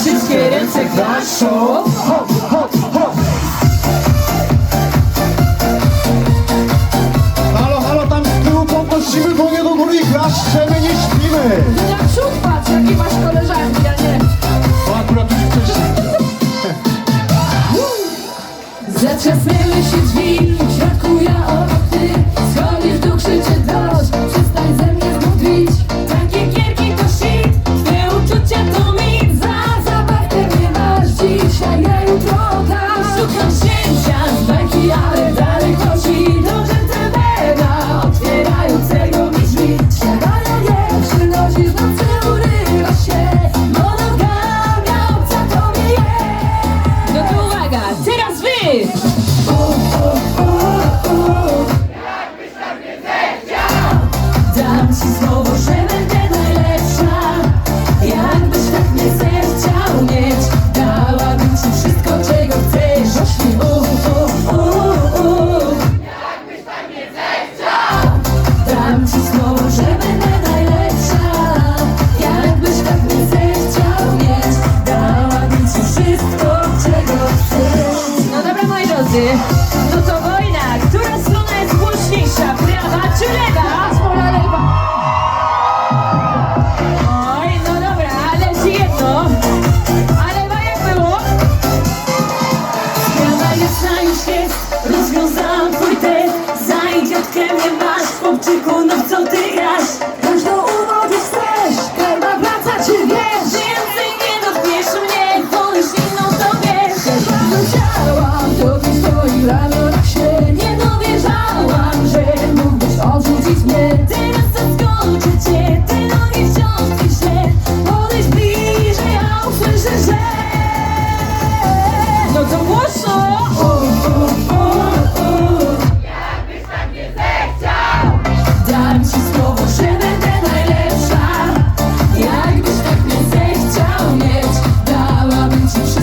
Wszystkie ręce klaszą Hop, hop, hop! Halo, halo, tam z tyłu podnosimy dłonie do góry i klaszczemy, nie śpimy! Na przód patrz, jakie masz koleżanki, a nie Bo akurat już wcześniej. Zatrzasnęły się drzwi, środku ja nie przynosisz, No to wojna, która strona jest głośniejsza? Prawa czy lewa? Moja lewa Oj, no dobra, ale ci jedno A lewa jak było? Sprawa jasna już jest Rozwiązałam twój test Za idiotkę mnie masz Chłopczyku, no co ty? to